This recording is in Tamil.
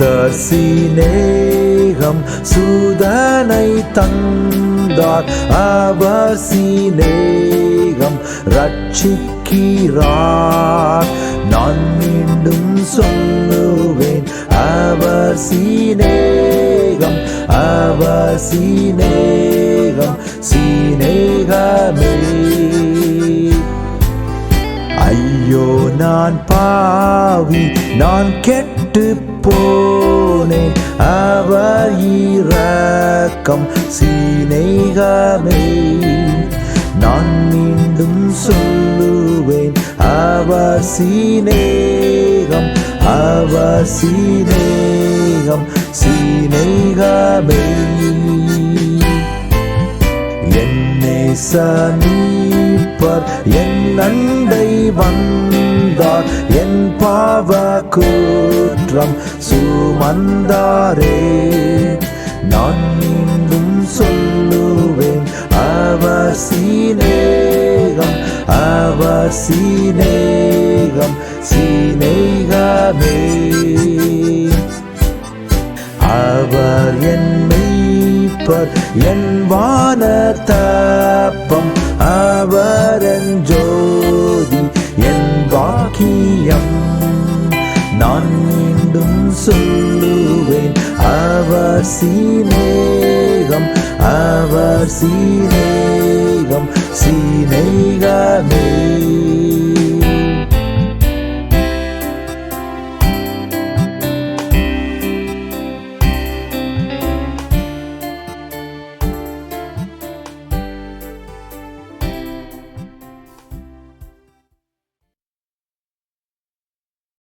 கர்த்தர் சீனேகம் சூதனை தந்தார். அவர் சீனேகம் ரட்சிக்கிறார். நான் மீண்டும் சொல்லுவேன் அவர் சீனேகம் அவர் சீனேகம் சீனேகமே ஐயோ நான் பாவி நான் கெட்ட விட்டு போனேன் அவர் இரக்கம் சீனைகாமே. நான் மீண்டும் சொல்லுவேன் அவர் சீனேகம் அவர் சீனேகம் சீனைகாமே. என்னை சமீப்பர் என் நந்தை வந்த சுமந்தார் என் பாவ குற்றம் சுமந்தாரே. நான் மீண்டும் சொல்லுவேன் அவர் சீனேகம் அவர் சீனேகம் சீனேகமே அவர் என் மெய்ப்பர் என் வான தப்பம் அவர் நான் மீண்டும் சொல்லுவேன் அவர் சீனேகம் அவர் சீனேகம் சீனேகமே